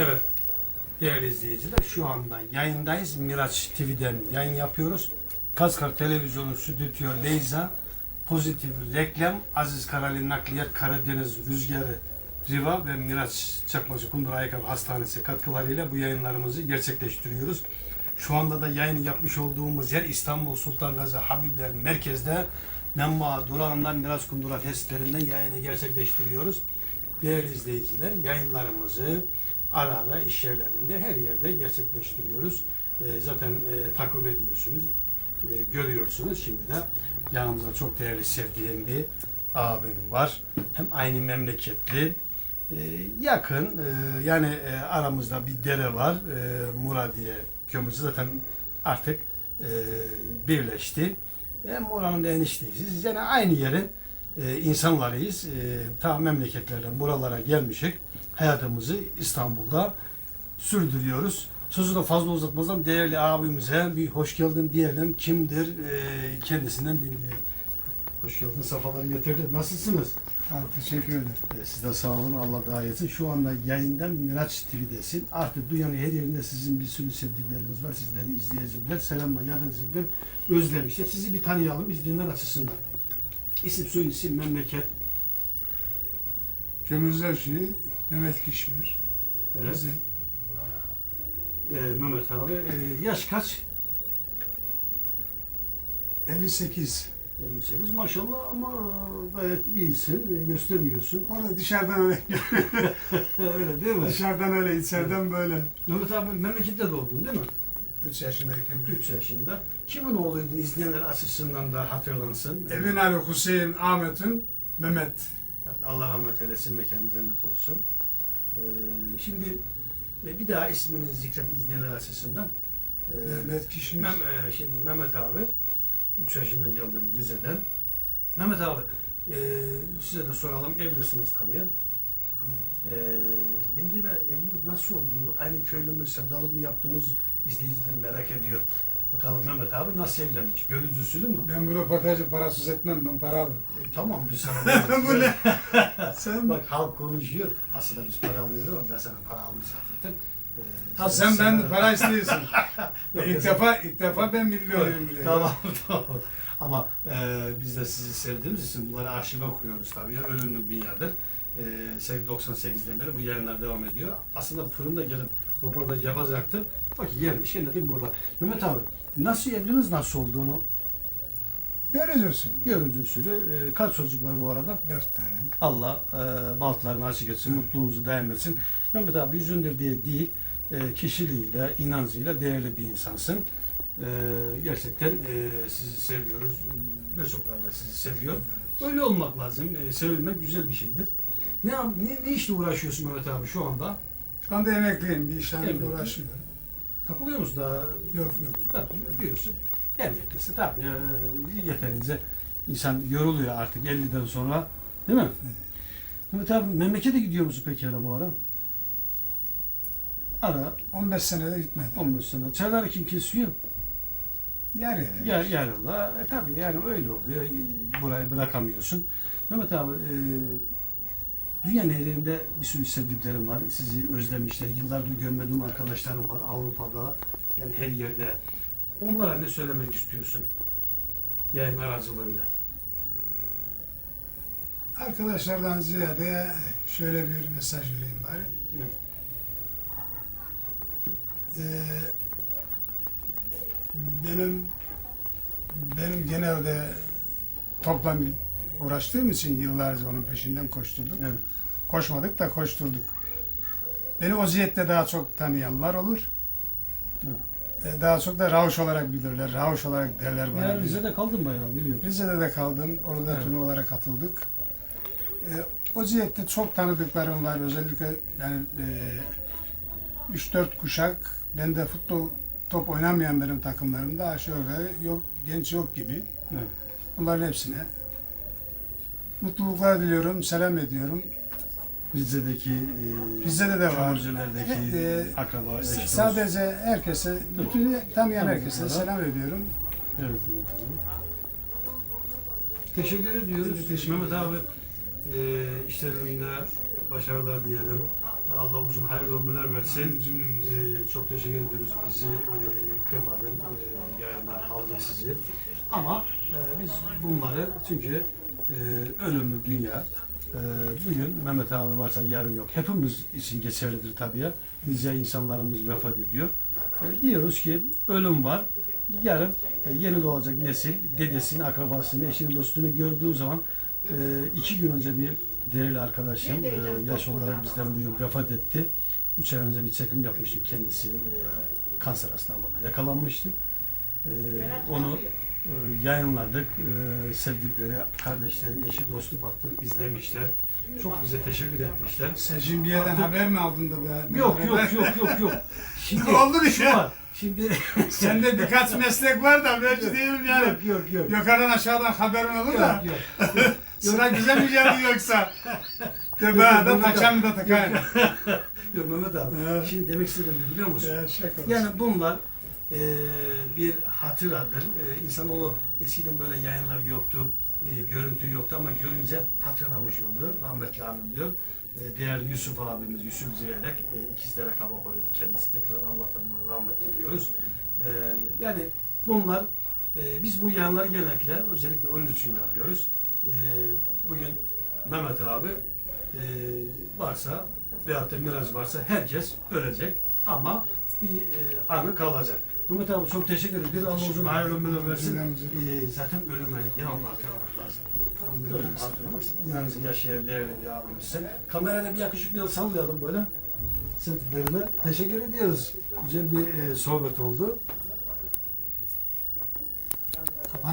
Evet. Değerli izleyiciler şu anda yayındayız. Miraç TV'den yayın yapıyoruz. Kaskar Televizyonu Stüdyo Leyza Pozitif Reklam Aziz Karali Nakliyat Karadeniz Rüzgarı Riva ve Miraç Çakmacı Kundur Ayakkabı Hastanesi katkılarıyla bu yayınlarımızı gerçekleştiriyoruz. Şu anda da yayın yapmış olduğumuz yer İstanbul Sultan Gazi Habibler Merkez'de Menba durağından Miraç Kundura testlerinden yayını gerçekleştiriyoruz. Değerli izleyiciler yayınlarımızı ara ara iş yerlerinde her yerde gerçekleştiriyoruz. E, zaten e, takip ediyorsunuz, e, görüyorsunuz. Şimdi de yanımızda çok değerli sevdiğim bir abim var. Hem aynı memleketli, e, yakın yani aramızda bir dere var. Muradiye kömürcü zaten artık birleşti. Hem oranın da enişteyiz. Yani aynı yerin insanlarıyız. E, ta memleketlerden buralara gelmişik. Hayatımızı İstanbul'da sürdürüyoruz. Sözü de fazla uzatmadan değerli abimize bir hoş geldin diyelim. Kimdir? E, kendisinden dinleyelim. Hoş geldin. Safaları getirdi. Nasılsınız? Abi teşekkür ederim. E, Siz de sağ olun. Allah daha etsin. Şu anda yayından Miraç TV'desin. Artık dünyanın her yerinde sizin bir sürü sevdikleriniz var. Sizleri izleyiciler, selamlar, yardımcılar özlemişler. Sizi bir tanıyalım izleyenler açısından. İsim, soy isim, memleket. Kömürler Suyu, Mehmet Kişmir, Evet. Rize. E, Mehmet abi. E, yaş kaç? 58. 58 maşallah ama gayet iyisin. E, göstermiyorsun. Orada dışarıdan öyle, Öyle değil mi? dışarıdan öyle, içeriden böyle. Mehmet abi memlekette doğdun değil mi? 3 yaşındayken. 3 yaşında. Kimin oğluydun izleyenler açısından da hatırlansın. Emin Ali, Hüseyin, Ahmet'in, Mehmet. Allah rahmet eylesin, mekanı cennet olsun. Ee, şimdi e, bir daha ismini zikret izleyenler açısından. Ee, Mehmet Kişmir. Mem- e, şimdi Mehmet abi, 3 yaşında geldim Rize'den. Mehmet abi, e, size de soralım, evlisiniz tabii. Ee, yenge ve evlilik nasıl oldu? Aynı köylü mü, sevdalık mı yaptığınız izleyiciler merak ediyor. Bakalım Mehmet abi nasıl evlenmiş? Görücü usulü mü? Ben bu röportajı parasız etmem, ben paralı. E, tamam biz sana Bu ne? sen, Bak halk konuşuyor. Aslında biz para alıyoruz ama ben sana para almışım zaten. Ee, ha, sen ben para istiyorsun. Yok, ilk defa, ilk defa ben milyonuyum bile. Tamam tamam. Ama e, biz de sizi sevdiğimiz için bunları arşive koyuyoruz tabii. Ölümlü bir yerdir. E, 98'den beri bu yayınlar devam ediyor. Aslında fırında gelip röportaj yapacaktım. Bak gelmiş. Dedim burada. Mehmet abi nasıl evliliğiniz nasıl olduğunu Görüyorsun. görücü usulü. E, kaç çocuk var bu arada? Dört tane. Allah e, bahtlarını açık etsin, mutluluğunuzu daim etsin. Mehmet abi yüzündür diye değil, e, kişiliğiyle, inancıyla değerli bir insansın. E, gerçekten e, sizi seviyoruz. Birçoklar da sizi seviyor. Öyle olmak lazım. E, sevilmek güzel bir şeydir. Ne, ne, ne işle uğraşıyorsun Mehmet abi şu anda? Şu anda emekliyim, bir işlerle Emekli. uğraşmıyorum. Takılıyor musun daha? Yok yok. Tabii diyorsun. Emeklisin tabii. E, yeterince insan yoruluyor artık 50'den sonra. Değil mi? Evet. Mehmet abi memlekete gidiyor musun peki hala bu ara? Ara 15 senede gitmedim. 15 sene. Çayları kim kesiyor? Yarı yarı. Yer, yarınla. E tabii yani öyle oluyor. E, Burayı bırakamıyorsun. Mehmet abi e, dünyanın her yerinde bir sürü sevdiklerim var. Sizi özlemişler. Yıllardır görmediğim arkadaşlarım var Avrupa'da. Yani her yerde. Onlara ne söylemek istiyorsun? Yayın aracılığıyla. Arkadaşlardan ziyade şöyle bir mesaj vereyim bari. Evet. Ee, benim benim genelde topla uğraştığım için yıllarca onun peşinden koşturduk. Evet. Koşmadık da koşturduk. Beni o ziyette daha çok tanıyanlar olur. Ee, Daha çok da Ravuş olarak bilirler. Ravuş olarak derler bana. Yani Rize'de kaldın bayağı biliyorum. Rize'de de kaldım. Orada Evet. turnuvalara katıldık. Ee, o cihette çok tanıdıklarım var. Özellikle yani e, 3-4 kuşak ben de futbol top oynamayan benim takımlarımda aşağı yukarı yok, genç yok gibi. Evet. Bunların hepsine mutluluklar diliyorum, selam ediyorum. Rize'deki e, Rize'de de var. kömürcülerdeki E, akraba, eş dost. Sadece herkese, bütün tanıyan Tabii, herkese tabii. selam ediyorum. Evet. evet. Teşekkür ediyoruz. Evet, teşekkür Mehmet abi e, işlerinde başarılar diyelim. Allah uzun hayırlı ömürler versin. Cümlemize. Ee, çok teşekkür ediyoruz. Bizi e, kırmadın. E, yayına aldık sizi. Ama e, biz bunları çünkü e, ölümlü dünya e, bugün Mehmet abi varsa yarın yok. Hepimiz için geçerlidir tabii ya. Nice insanlarımız vefat ediyor. E, diyoruz ki ölüm var. Yarın e, yeni doğacak nesil dedesini, akrabasını, eşini, dostunu gördüğü zaman e, iki gün önce bir değerli arkadaşım e, yaş olarak bizden büyük vefat etti. Üç ay önce bir çekim yapmıştım kendisi e, kanser hastalığına yakalanmıştı. E, onu yayınladık. E, sevdikleri, kardeşleri, eşi, dostu baktım izlemişler. Çok bize teşekkür etmişler. Sen şimdi bir yerden haber mi aldın da be? Yok yok yok yok yok. Şimdi Oldu şu şey. var. Şimdi Sende birkaç meslek var da belki değilim yani. yok yok yok. Yukarıdan aşağıdan haberin olur da. Yok yok. Sıra güzel mi geldi yoksa? De ben de takan da takayım. Yok Mehmet abi. Evet. Şimdi demek istediğim biliyor musun? Ya olsun. Yani bunlar e, bir hatıradır. E, insanoğlu eskiden böyle yayınlar yoktu, e, görüntü yoktu ama görünce hatırlamış oluyor. Rahmetli abim diyor. E, değerli Yusuf abimiz, Yusuf Ziverek, e, ikizlere kabak oluyordu. Kendisi tekrar Allah'tan rahmet diliyoruz. E, yani bunlar, e, biz bu yayınları genellikle özellikle onun için yapıyoruz. E, bugün Mehmet abi e, varsa veyahut da Miraç varsa herkes ölecek ama bir e, anı kalacak. Mehmet abi çok teşekkür ederim. Bir Allah uzun hayırlı ömürler versin. Cümlemize. E, zaten ölüme devamlı hatırlamak lazım. Ölüm hatırlamak. İnanın yaşayan değerli bir abimizsin. Kamerayla bir yakışıklı sallayalım böyle. Sevdiklerine teşekkür ediyoruz. Güzel bir e, sohbet oldu.